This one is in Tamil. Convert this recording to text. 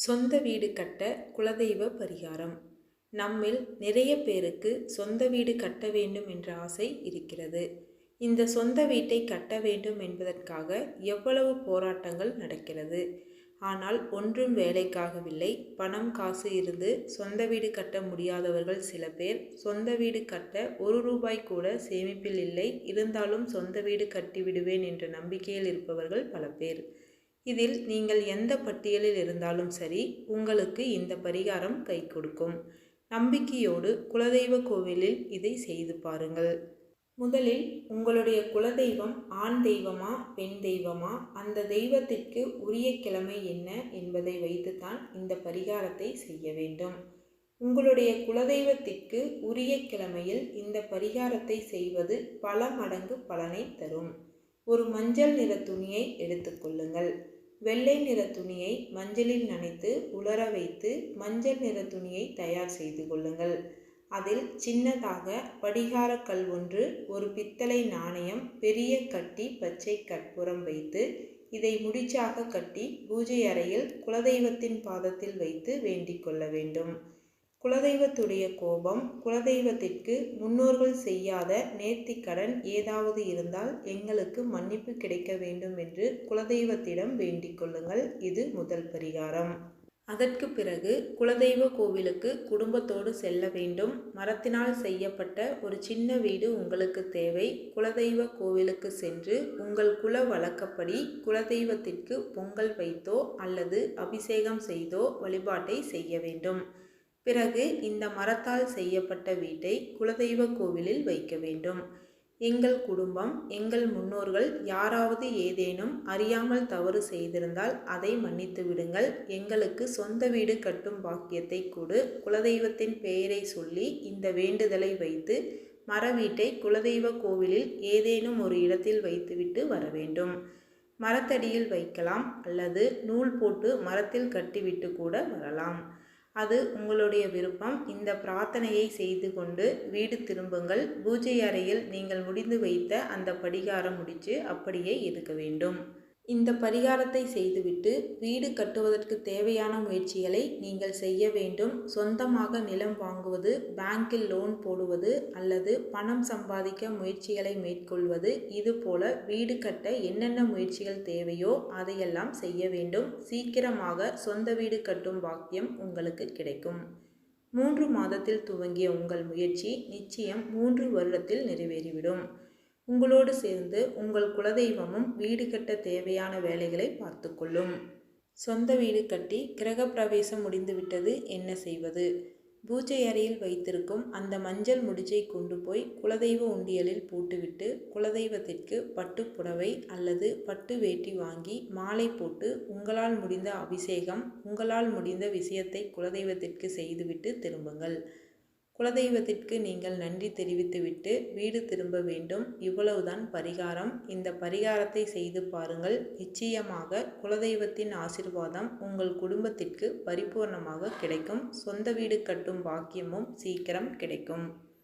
சொந்த வீடு கட்ட குலதெய்வ பரிகாரம். நம்மில் நிறைய பேருக்கு சொந்த வீடு கட்ட வேண்டும் என்ற ஆசை இருக்கிறது. இந்த சொந்த வீட்டை கட்ட வேண்டும் என்பதற்காக எவ்வளவு போராட்டங்கள் நடக்கிறது. ஆனால் ஒன்றும் வேலைக்காகவில்லை. பணம் காசு இருந்து சொந்த வீடு கட்ட முடியாதவர்கள் சில பேர் சொந்த வீடு கட்ட ஒரு ரூபாய் கூட சேமிப்பில் இல்லை. இருந்தாலும் சொந்த வீடு கட்டிவிடுவேன் என்ற நம்பிக்கையில் இருப்பவர்கள் பல பேர். இதில் நீங்கள் எந்த பட்டியலில் இருந்தாலும் சரி உங்களுக்கு இந்த பரிகாரம் கை கொடுக்கும். நம்பிக்கையோடு குலதெய்வ கோவிலில் இதை செய்து பாருங்கள். முதலில் உங்களுடைய குலதெய்வம் ஆண் தெய்வமா பெண் தெய்வமா? அந்த தெய்வத்திற்கு உரிய கிழமை என்ன என்பதை வைத்துதான் இந்த பரிகாரத்தை செய்ய வேண்டும். உங்களுடைய குலதெய்வத்திற்கு உரிய கிழமையில் இந்த பரிகாரத்தை செய்வது பல மடங்கு பலனை தரும். ஒரு மஞ்சள் நிற துணியை எடுத்துக்கொள்ளுங்கள் வெள்ளை நிற துணியை மஞ்சளில் நனைத்து உலர வைத்து மஞ்சள் நிற துணியை தயார் செய்து கொள்ளுங்கள். அதில் சின்னதாக படிகார கல் ஒன்று ஒரு பித்தளை நாணயம் பெரிய கட்டி பச்சை கற்பூரம் வைத்து இதை முடிச்சாக கட்டி பூஜை அறையில் குலதெய்வத்தின் பாதத்தில் வைத்து வேண்டிக் கொள்ள வேண்டும். குலதெய்வத்துடைய கோபம் குலதெய்வத்திற்கு முன்னோர்கள் செய்யாத நேர்த்திக்கடன் ஏதாவது இருந்தால் எங்களுக்கு மன்னிப்பு கிடைக்க வேண்டும் என்று குலதெய்வத்திடம் வேண்டிக் கொள்ளுங்கள். இது முதல் பரிகாரம். அதற்கு பிறகு குலதெய்வ கோவிலுக்கு குடும்பத்தோடு செல்ல வேண்டும். மரத்தினால் செய்யப்பட்ட ஒரு சின்ன வீடு உங்களுக்கு தேவை. குலதெய்வ கோவிலுக்கு சென்று உங்கள் குல வழக்கப்படி குலதெய்வத்திற்கு பொங்கல் வைத்தோ அல்லது அபிஷேகம் செய்தோ வழிபாட்டை செய்ய வேண்டும். பிறகு இந்த மரத்தால் செய்யப்பட்ட வீட்டை குலதெய்வ கோவிலில் வைக்க வேண்டும். எங்கள் குடும்பம் எங்கள் முன்னோர்கள் யாராவது ஏதேனும் அறியாமல் தவறு செய்திருந்தால் அதை மன்னித்து விடுங்கள். எங்களுக்கு சொந்த வீடு கட்டும் பாக்கியத்தை கொடு. குலதெய்வத்தின் பெயரை சொல்லி இந்த வேண்டுதலை வைத்து மர வீட்டை குலதெய்வ கோவிலில் ஏதேனும் ஒரு இடத்தில் வைத்துவிட்டு வர வேண்டும். மரத்தடியில் வைக்கலாம் அல்லது நூல் போட்டு மரத்தில் கட்டிவிட்டு கூட வரலாம். அது உங்களுடைய விருப்பம். இந்த பிரார்த்தனையை செய்து கொண்டு வீடு திரும்புங்கள். பூஜை அறையில் நீங்கள் முடிந்து வைத்த அந்த படிகாரம் முடித்து அப்படியே இருக்க வேண்டும். இந்த பரிகாரத்தை செய்துவிட்டு வீடு கட்டுவதற்கு தேவையான முயற்சிகளை நீங்கள் செய்ய வேண்டும். சொந்தமாக நிலம் வாங்குவது பேங்கில் லோன் போடுவது அல்லது பணம் சம்பாதிக்க முயற்சிகளை மேற்கொள்வது இதுபோல வீடு கட்ட என்னென்ன முயற்சிகள் தேவையோ அதையெல்லாம் செய்ய வேண்டும். சீக்கிரமாக சொந்த வீடு கட்டும் பாக்கியம் உங்களுக்கு கிடைக்கும். மூன்று மாதத்தில் துவங்கிய உங்கள் முயற்சி நிச்சயம் மூன்று வருடத்தில் நிறைவேறிவிடும். உங்களோடு சேர்ந்து உங்கள் குலதெய்வமும் வீடு கட்ட தேவையான வேலைகளை பார்த்துக்கொள்ளும். சொந்த வீடு கட்டி கிரக பிரவேசம் முடிந்துவிட்டது என்ன செய்வது? பூஜை அறையில் வைத்திருக்கும் அந்த மஞ்சள் முடிச்சை கொண்டு போய் குலதெய்வ உண்டியலில் போட்டுவிட்டு குலதெய்வத்திற்கு பட்டு புடவை அல்லது பட்டு வேட்டி வாங்கி மாலை போட்டு உங்களால் முடிந்த அபிஷேகம் உங்களால் முடிந்த விஷயத்தை குலதெய்வத்திற்கு செய்துவிட்டு திரும்புங்கள். குலதெய்வத்திற்கு நீங்கள் நன்றி தெரிவித்துவிட்டு வீடு திரும்ப வேண்டும். இவ்வளவுதான் பரிகாரம். இந்த பரிகாரத்தை செய்து பாருங்கள். நிச்சயமாக குலதெய்வத்தின் ஆசிர்வாதம் உங்கள் குடும்பத்திற்கு பரிபூர்ணமாக கிடைக்கும். சொந்த வீடு கட்டும் பாக்கியமும் சீக்கிரம் கிடைக்கும்.